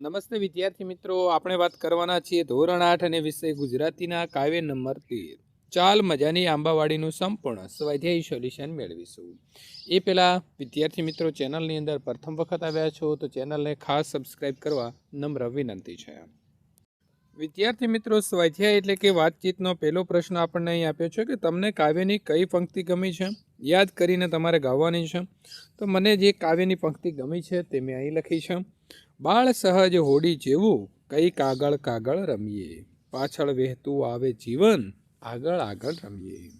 નમસ્તે વિદ્યાર્થી મિત્રો, આપણે વાત કરવાના છીએ ધોરણ આઠ અને વિષય ગુજરાતીના કાવ્ય નંબર તેર. ચાલ મજાની આંબાવાડીનું સંપૂર્ણ સ્વાધ્યાયી સોલ્યુશન મેળવીશું. એ પહેલાં વિદ્યાર્થી મિત્રો, ચેનલની અંદર પ્રથમ વખત આવ્યા છો તો ચેનલને ખાસ સબસ્ક્રાઇબ કરવા નમ્ર વિનંતી છે. વિદ્યાર્થી મિત્રો, સ્વાધ્યાય એટલે કે વાતચીતનો પહેલો પ્રશ્ન આપણને અહીં આપ્યો છે કે તમને કાવ્યની કઈ પંક્તિ ગમી છે? યાદ કરીને તમારે ગાવાની છે. તો મને જે કાવ્યની પંક્તિ ગમી છે તે મેં અહીં લખી છે. બાળ સહજ હોડી જેવું કઈ કાગળ કાગળ રમીએ. પાછળ વહેતું આવે જીવન, આગળ આગળ રમીએ.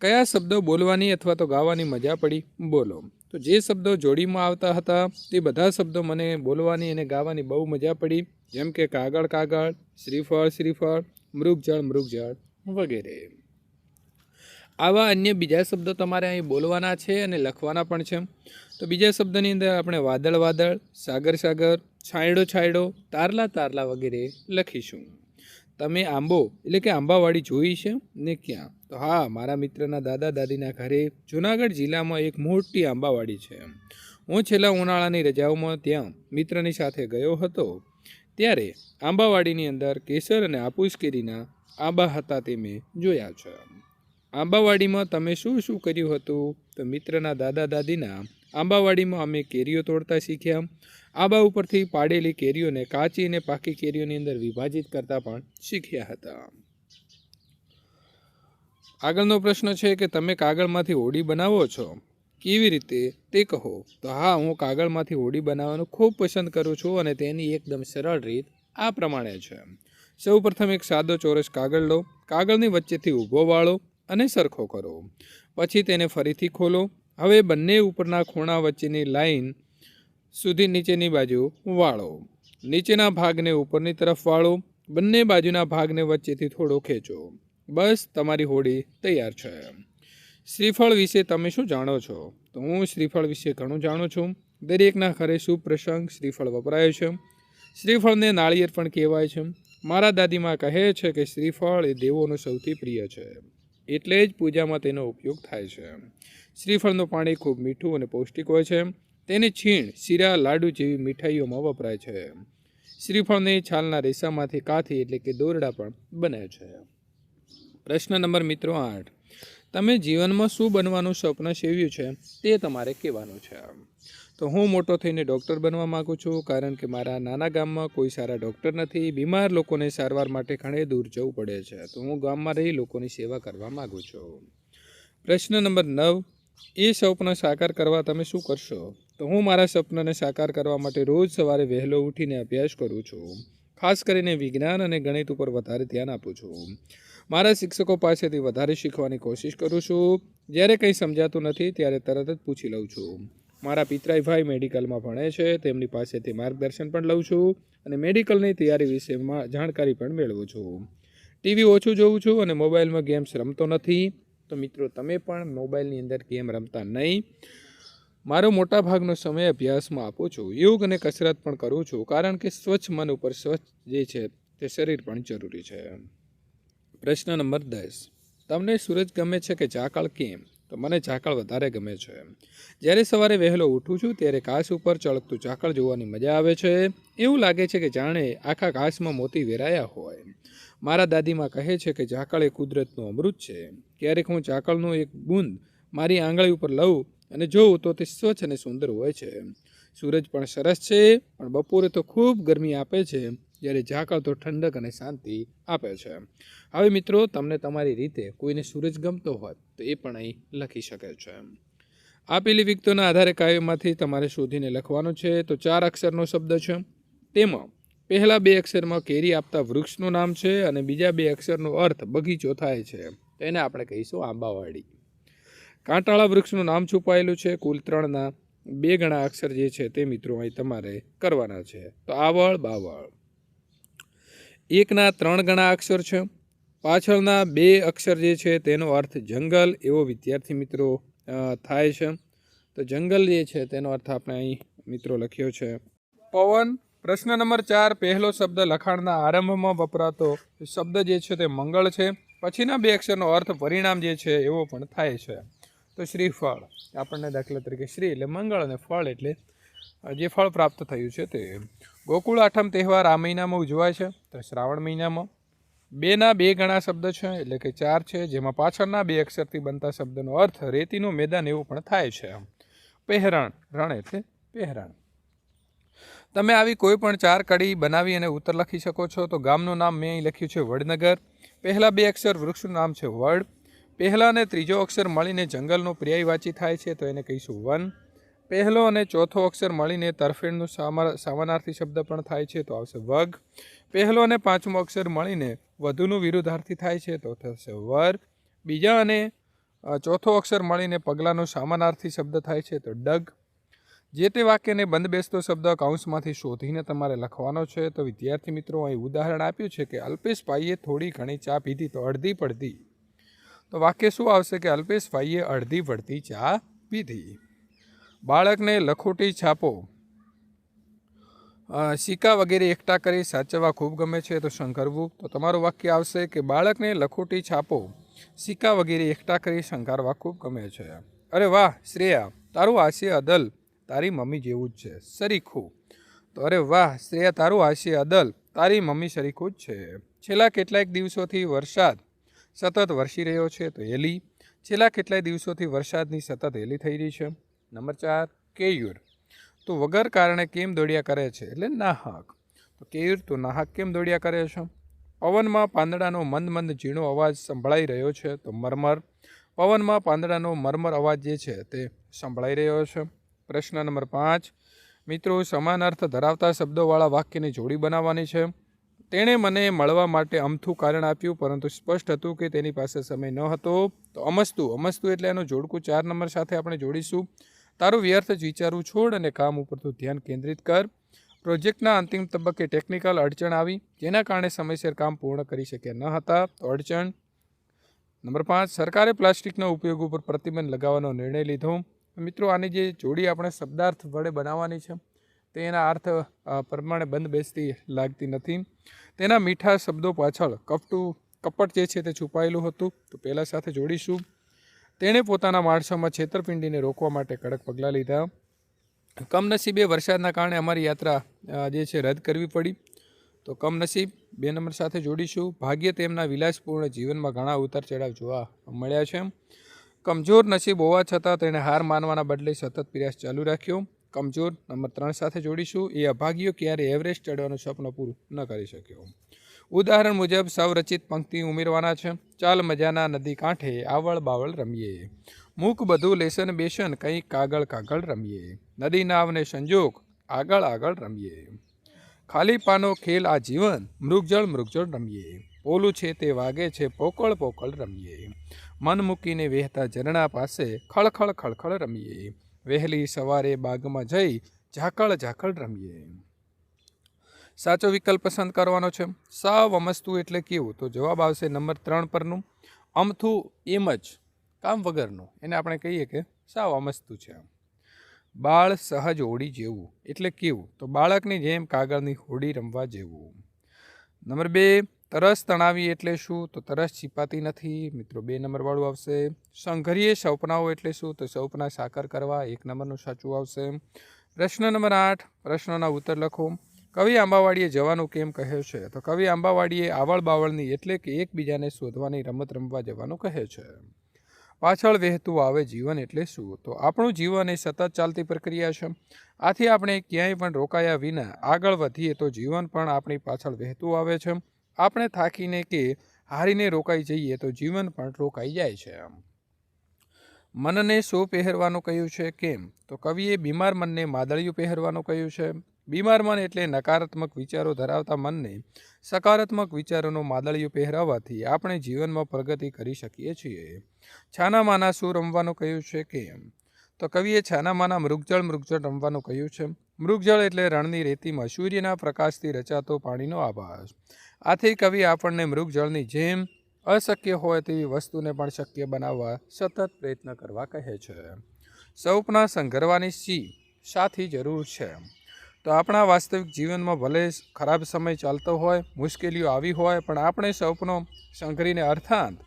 કયા શબ્દો બોલવાની અથવા તો ગાવાની મજા પડી? બોલો. તો જે શબ્દો જોડીમાં આવતા હતા, તે બધા શબ્દો મને બોલવાની અને ગાવાની બહુ મજા પડી. જેમ કે કાગળ કાગળ, શ્રીફળ શ્રીફળ, મૃગજળ મૃગજળ વગેરે. આવા અન્ય બીજા શબ્દો તમારે અહીં બોલવાના છે અને લખવાના પણ છે. તો બીજા શબ્દની અંદર આપણે વાદળ વાદળ, સાગર સાગર છાંયડો છાંયડો, તારલા તારલા વગેરે લખીશું. તમે આંબો, એટલે કે આંબાવાડી જોઈ છે ને ક્યાં? તો હા, મારા મિત્રના દાદા દાદીના ઘરે જુનાગઢ જિલ્લામાં એક મોટી આંબાવાડી છે. હું છેલ્લા ઉનાળાની રજાઓમાં ત્યાં મિત્રની સાથે ગયો હતો. ત્યારે આંબાવાડીની અંદર કેસર અને આપુસ કેરીના આંબા હતા તે મેં જોયા છે. આંબાવાડીમાં તમે શું શું કર્યું હતું? તો મિત્રના દાદા દાદીના આંબાવાડીમાં અમે કેરીઓ તોડતા શીખ્યા. આંબા ઉપરથી પાડેલી કેરીઓને કાચી અને પાકી કેરીઓની અંદર વિભાજિત કરતા પણ શીખ્યા હતા. આગળનો પ્રશ્ન છે કે તમે કાગળમાંથી હોડી બનાવો છો? કેવી રીતે? તે કહો. તો હા, હું કાગળમાંથી હોડી બનાવવાનું ખૂબ પસંદ કરું છું અને તેની એકદમ સરળ રીત આ પ્રમાણે છે. સૌ પ્રથમ એક સાદો ચોરસ કાગળ લો. કાગળની વચ્ચેથી ઊભો વાળો અને સરખો કરો. પછી તેને ફરીથી ખોલો. હવે બંને ઉપરના ખૂણા વચ્ચેની લાઈન સુધી નીચેની બાજુ વાળો. નીચેના ભાગને ઉપરની તરફ વાળો, બંને બાજુના ભાગને વચ્ચેથી થોડો ખેંચો. બસ, તમારી હોડી તૈયાર છે. શ્રીફળ વિશે તમે શું જાણો છો? તો હું શ્રીફળ વિશે ઘણું જાણું છું. દરેકના ઘરે શુભ પ્રસંગ શ્રીફળ વપરાય છે. શ્રીફળને નાળિયેર પણ કહેવાય છે. મારા દાદીમાં કહે છે કે શ્રીફળ એ દેવોનું સૌથી પ્રિય છે. એટલે જ પૂજામાં તેનો ઉપયોગ થાય છે. શ્રીફળનું પાણી ખૂબ મીઠું અને પૌષ્ટિક હોય છે. તેની છીણ શીરા, લાડુ જેવી મીઠાઈઓમાં વપરાય છે. શ્રીફળની છાલના રેસામાંથી કાથી એટલે કે દોરડા પણ બને છે. પ્રશ્ન નંબર મિત્રો આઠ. તમે જીવનમાં શું બનવાનું સ્વપ્ન સેવ્યું છે તે તમારે કહેવાનું છે. તો હું મોટો થઈને ડૉક્ટર બનવા માગું છું કારણ કે મારા નાના ગામમાં કોઈ સારા ડૉક્ટર નથી. બીમાર લોકોને સારવાર માટે ઘણે દૂર જવું પડે છે. તો હું ગામમાં રહી લોકોની સેવા કરવા માગું છું. પ્રશ્ન નંબર નવ. એ સ્વપ્ન સાકાર કરવા તમે શું કરશો? તો હું મારા સપનાને સાકાર કરવા માટે રોજ સવારે વહેલો ઉઠીને અભ્યાસ કરું છું. ખાસ કરીને વિજ્ઞાન અને ગણિત ઉપર વધારે ધ્યાન આપું છું. મારા શિક્ષકો પાસેથી વધારે શીખવાની કોશિશ કરું છું. જ્યારે કંઈ સમજાતું નથી, ત્યારે તરત જ પૂછી લઉં છું. મારા પિતરાઈ ભાઈ મેડિકલમાં ભણે છે, તેમની પાસેથી માર્ગદર્શન પણ લઉં છું અને મેડિકલની તૈયારી વિશેમાં જાણકારી પણ મેળવું છું. ટીવી ઓછું જોઉં છું અને મોબાઈલમાં ગેમ્સ રમતો નથી. તો મિત્રો, તમે પણ મોબાઈલની અંદર ગેમ રમતા નહીં. મારો મોટા ભાગનો સમય અભ્યાસમાં આપું છું. યોગ અને કસરત પણ કરું છું, કારણ કે સ્વચ્છ મન ઉપર સ્વચ્છ જે છે તે શરીર પણ જરૂરી છે. પ્રશ્ન નંબર દસ. તમને સૂરજ ગમે છે કે ઝાકળ કેમ? તો મને ઝાકળ વધારે ગમે છે. જ્યારે સવારે વહેલો ઉઠું છું, ત્યારે ઘાસ ઉપર ચળકતું ઝાકળ જોવાની મજા આવે છે. એવું લાગે છે કે જાણે આખા ઘાસમાં મોતી વેરાયા હોય. મારા દાદીમાં કહે છે કે ઝાકળ એ કુદરતનું અમૃત છે. ક્યારેક હું ઝાકળનું એક બૂંદ મારી આંગળી ઉપર લઉં અને જોઉં તો તે સ્વચ્છ અને સુંદર હોય છે. સૂરજ પણ સરસ છે, પણ બપોરે તો ખૂબ ગરમી આપે છે, જ્યારે ઝાકળ તો ઠંડક અને શાંતિ આપે છે. હવે મિત્રો, તમને તમારી રીતે કોઈને સૂરજ ગમતો હોય તો એ પણ અહીં લખી શકે છે. આપેલી વિગતોના આધારે કાવ્યમાંથી તમારે શોધીને લખવાનું છે. તો ચાર અક્ષરનો શબ્દ છે. તેમાં પહેલા બે અક્ષરમાં કેરી આપતા વૃક્ષનું નામ છે અને બીજા બે અક્ષરનો અર્થ બગીચો થાય છે. તેને આપણે કહીશું આંબાવાડી. કાંટાળા વૃક્ષનું નામ છુપાયેલું છે. કુલ ત્રણના બે ગણા અક્ષર જે છે તે મિત્રો અહીં તમારે કરવાના છે. તો આવળ, બાવળ. એકના ત્રણ ગણા અક્ષર છે. પાછળના બે અક્ષર જે છે તેનો અર્થ જંગલ એવો વિદ્યાર્થી મિત્રો થાય છે. તો જંગલ જે છે તેનો અર્થ આપણે અહીં મિત્રો લખ્યો છે. પવન પ્રશ્ન નંબર ચાર, પહેલો શબ્દ લખાણના આરંભમાં વપરાતો શબ્દ જે છે તે મંગળ છે. પછીના બે અક્ષરનો અર્થ પરિણામ જે છે એવો પણ થાય છે. તો શ્રીફળ આપણને દાખલા તરીકે શ્રી એટલે મંગળ અને ફળ એટલે જે ફળ પ્રાપ્ત થયું છે તે. ગોકુળ આઠમ તહેવાર આ મહિનામાં ઉજવાય છે. તો શ્રાવણ મહિનામાં બેના બે ગણા શબ્દ છે, એટલે કે ચાર છે, જેમાં પાછળના બે અક્ષરથી બનતા શબ્દનો અર્થ રેતીનું મેદાન એવું પણ થાય છે. પહેરણ, રણ એટલે પહેરણ. તમે આવી કોઈ પણ ચાર કડી બનાવી અને ઉત્તર લખી શકો છો. તો ગામનું નામ મેં અહીં લખ્યું છે વડનગર. પહેલાં બે અક્ષર વૃક્ષનું નામ છે વડ. પહેલા અને ત્રીજો અક્ષર મળીને જંગલનો પર્યાયવાચી થાય છે, તો એને કહીશું વન. પહેલો અને ચોથો અક્ષર મળીને તરફેણનું સામા- સામાનાર્થી શબ્દ પણ થાય છે, તો આવશે વગ. પહેલો અને પાંચમો અક્ષર મળીને વધુનું વિરુદ્ધાર્થી થાય છે, તો થશે વર. બીજા અને ચોથો અક્ષર મળીને પગલાંનો સામાનાર્થી શબ્દ થાય છે, તો ડગ. જે તે વાક્યને બંધ બેસતો શબ્દ કૌંસમાંથી શોધીને તમારે લખવાનો છે, તો વિદ્યાર્થી મિત્રો, અહીં ઉદાહરણ આપ્યું છે કે અલ્પેશભાઈએ થોડી ઘણી ચા પીધી તો અડધી પડતી. તો વાક્ય શું આવશે કે અલ્પેશભાઈએ અડધી પડતી ચા પીધી. બાળકને લખોટી છાપો. સિક્કા વગેરે એકઠા કરી સાચવવા ખૂબ ગમે છે, તો શંકરવું તો તમારું વાક્ય આવશે કે બાળકને લખોટી છાપો. સિક્કા વગેરે એકઠા કરી શંકારવા ખૂબ ગમે છે. અરે વાહ, શ્રેયા, તારું હાસ્ય અદલ. તારી મમ્મી જેવું જ છે. સરીખું તો અરે વાહ, શ્રેયા, તારું હાસ્ય અદલ. તારી મમ્મી સરીખું જ છે. છેલ્લા કેટલાક દિવસોથી વરસાદ સતત વરસી રહ્યો છે તો એલી છેલ્લા કેટલાય દિવસોથી વરસાદની સતત એલી થઈ રહી છે. નંબર ચાર, કેયુર. તો વગર કારણે કેમ દોડ્યા કરે છે? એટલે નાહક. તો કેયુર, તો નાહક કેમ દોડ્યા કરે છે? પવનમાં પાંદડાનો મંદ મંદ ઝીણો અવાજ સંભળાઈ રહ્યો છે તો મરમર. પવનમાં પાંદડાનો મરમર અવાજ જે છે તે સંભળાઈ રહ્યો છે. પ્રશ્ન નંબર પાંચ. મિત્રો સમાન અર્થ ધરાવતા શબ્દોવાળા વાક્યની જોડી બનાવવાની છે. તેણે મને મળવા માટે અમથું કારણ આપ્યું, પરંતુ સ્પષ્ટ હતું કે તેની પાસે સમય ન હતો. તો અમસ્તુ અમસ્તુ એટલે એનું જોડકું ચાર નંબર સાથે આપણે જોડીશું. તારું વ્યર્થ જ વિચારવું છોડ અને કામ ઉપર તું ધ્યાન કેન્દ્રિત કર. પ્રોજેક્ટના અંતિમ તબક્કે ટેકનિકલ અડચણ આવી, જેના કારણે સમયસર કામ પૂર્ણ કરી શક્યા ન હતા. તો અડચણ નંબર પાંચ, સરકારે પ્લાસ્ટિકના ઉપયોગ ઉપર પ્રતિબંધ લગાવવાનો નિર્ણય લીધો. મિત્રો, આની જે જોડી આપણે શબ્દાર્થ વડે બનાવવાની છે, તે એના અર્થ પ્રમાણે બંધ બેસતી લાગતી નથી. તેના મીઠા શબ્દો પાછળ કપટું કપટ જે છે તે છુપાયેલું હતું. તો પહેલાં સાથે જોડીશું. તેણે પોતાના માણસોમાં છેતરપિંડીને રોકવા માટે કડક પગલાં લીધા. કમનસીબે વરસાદના કારણે અમારી યાત્રા જે છે રદ કરવી પડી. તો કમનસીબ, બે નંબર સાથે જોડીશું. ભાગ્ય તેમના વિલાસપૂર્ણ જીવનમાં ઘણા ઉતાર ચઢાવ જોવા મળ્યા છે. કમજોર નસીબ હોવા છતાં તેણે હાર માનવાના બદલે સતત પ્રયાસ ચાલુ રાખ્યો. કમજોર નંબર ત્રણ સાથે જોડીશું. એ અભાગ્યો ક્યારે એવરેસ્ટ ચડવાનું સ્વપ્ન પૂરું ન કરી શક્યો. ઉદાહરણ મુજબ, સૌરચિત પંક્તિ ઉમેરવાના છે. ચાલ મજાના નદી કાંઠે આવળ બાવળ રમીએ. મૂક બધું લેસન બેસન, કંઈક કાગળ કાગળ રમીએ. નદી નાવને સંજોગ, આગળ આગળ રમીએ. ખાલી પાનો ખેલ આ જીવન, મૃગજળ મૃગજળ રમીએ. પોલું છે તે વાગે છે, પોકળ પોકળ રમીએ. મન મૂકીને વહેતા ઝરણા પાસે ખળખળ ખળખળ રમીએ. વહેલી સવારે બાગમાં જઈ ઝાકળ ઝાકળ રમીએ. સાચો વિકલ્પ પસંદ કરવાનો છે? સાવ અમસ્તુ એટલે કેવું? તો જવાબ આવશે નંબર ત્રણ પરનું. અમથું એમ જ, કામ વગરનું. એને આપણે કહીએ કે સાવ અમસ્તુ છે. બાળ સહજ હોડી જેવું, એટલે કેવું? તો બાળકની જેમ કાગળની હોડી રમવા જેવું. નંબર બે તરસ તણાવી એટલે શું? તો તરસ છીપાતી નથી. મિત્રો, બે નંબરવાળું આવશે. સંઘરીય સપનાઓ એટલે શું? તો સપના સાકર કરવા એક નંબરનું સાચું આવશે. પ્રશ્ન નંબર આઠ, પ્રશ્નોના ઉત્તર લખો. કવિ આંબાવાડીએ જવાનું કેમ કહે છે? તો કવિ આંબાવાડીએ આવળ બાવળની એટલે કે એકબીજાને શોધવાની રમત રમવા જવાનું કહે છે. પાછળ વહેતું આવે જીવન એટલે શું? તો આપણું જીવન એ સતત ચાલતી પ્રક્રિયા છે. આથી આપણે ક્યાંય પણ રોકાયા વિના આગળ વધીએ તો જીવન પણ આપણી પાછળ વહેતું આવે છે. આપણે થાકીને કે હારીને રોકાઈ જઈએ તો જીવન પણ રોકાઈ જાય છે મનને શું પહેરવાનું કહ્યું છે કેમ? તો કવિએ બીમાર મનને માદળિયું પહેરવાનું કહ્યું છે. બીમાર મન એટલે નકારાત્મક વિચારો ધરાવતા મનને સકારાત્મક વિચારોનો માદળિયું પહેરાવવાથી આપણે જીવનમાં પ્રગતિ કરી શકીએ છીએ. છાનામાના શું રમવાનું કહ્યું છે કેમ? તો કવિએ છાનામાના મૃગજળ મૃગજળ રમવાનું કહ્યું છે. મૃગજળ એટલે રણની રેતીમાં સૂર્યના પ્રકાશથી રચાતો પાણીનો આભાસ. આથી કવિ આપણને મૃગજળની જેમ અશક્ય હોય તેવી વસ્તુને પણ શક્ય બનાવવા સતત પ્રયત્ન કરવા કહે છે. સૌપના સંઘરવાની સી સાથી જરૂર છે. તો આપણા વાસ્તવિક જીવનમાં ભલે ખરાબ સમય ચાલતો હોય, મુશ્કેલીઓ આવી હોય, પણ આપણે સૌપનો સંઘરીને અર્થાંત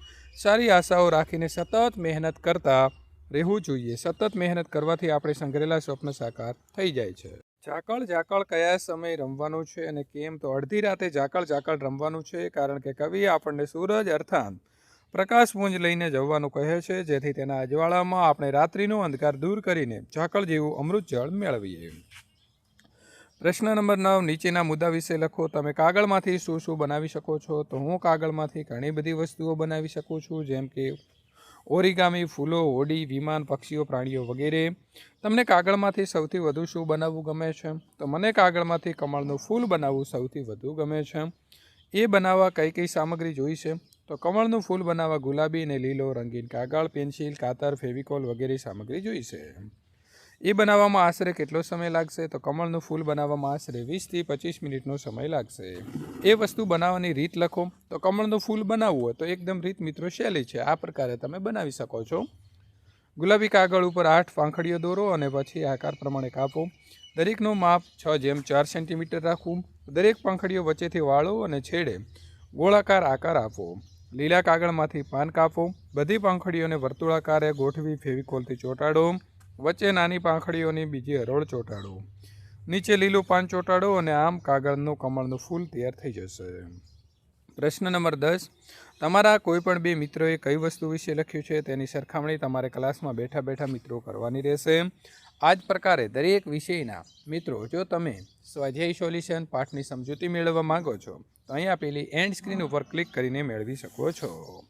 સારી આશાઓ રાખીને સતત મહેનત કરતા રહેવું જોઈએ. સતત મહેનત કરવાથી આપણે સંઘરેલા સ્વપ્ન સાકાર થઈ જાય છે. ઝાકળ ઝાકળ કયા સમયે રમવાનું છે અને કેમ? તો અડધી રાતે ઝાકળ ઝાકળ રમવાનું છે કારણ કે કવિ આપણને સૂરજ અર્થાત પ્રકાશપુંજ લઈને જવાનું કહે છે. જેથી તેના અજવાળામાં આપણે રાત્રિનો અંધકાર દૂર કરીને ઝાકળ જેવું અમૃત જળ મેળવીએ. પ્રશ્ન નંબર નવ, નીચેના મુદ્દા વિશે લખો. તમે કાગળમાંથી શું શું બનાવી શકો છો? તો હું કાગળમાંથી ઘણી બધી વસ્તુઓ બનાવી શકું છું, જેમ કે ઓરિગામી ફૂલો, હોડી, વિમાન, પક્ષીઓ, પ્રાણીઓ વગેરે. તમને કાગળમાંથી સૌથી વધુ શું બનાવવું ગમે છે? તો મને કાગળમાંથી કમળનું ફૂલ બનાવવું સૌથી વધુ ગમે છે. એ બનાવવા કઈ કઈ સામગ્રી જોઈશે તો કમળનું ફૂલ બનાવવા ગુલાબી અને લીલો રંગીન કાગળ, પેન્સિલ, કાતર, ફેવિકોલ વગેરે સામગ્રી જોઈશે એ બનાવવામાં આશરે કેટલો સમય લાગશે? તો કમળનું ફૂલ બનાવવામાં આશરે વીસથી પચીસ મિનિટનો સમય લાગશે. એ વસ્તુ બનાવવાની રીત લખો. તો કમળનું ફૂલ બનાવવું હોય તો એકદમ રીત મિત્રો શૈલી છે. આ પ્રકારે તમે બનાવી શકો છો. ગુલાબી કાગળ ઉપર આઠ પાંખડીઓ દોરો અને પછી આકાર પ્રમાણે કાપો. દરેકનું માપ છ જેમ ચાર સેન્ટીમીટર રાખવું. દરેક પાંખડીઓ વચ્ચેથી વાળો અને છેડે ગોળાકાર આકાર આપો. લીલા કાગળમાંથી પાન કાપો. બધી પાંખડીઓને વર્તુળાકારે ગોઠવી ફેવિકોલથી ચોંટાડો. વચ્ચે નાની પાંખડીઓની બીજી હરોળ ચોંટાડો. નીચે લીલું પાન ચોંટાડો અને આમ કાગળનું, કમળનું ફૂલ તૈયાર થઈ જશે. પ્રશ્ન નંબર દસ. તમારા કોઈપણ બે મિત્રોએ કઈ વસ્તુ વિશે લખ્યું છે? તેની સરખામણી તમારે ક્લાસમાં બેઠા બેઠા મિત્રો કરવાની રહેશે. આ જ પ્રકારે દરેક વિષયના મિત્રો, જો તમે સ્વાધ્યાય સોલ્યુશન, પાઠની સમજૂતી મેળવવા માંગો છો, તો અહીં આપેલી એન્ડ સ્ક્રીન ઉપર ક્લિક કરીને મેળવી શકો છો.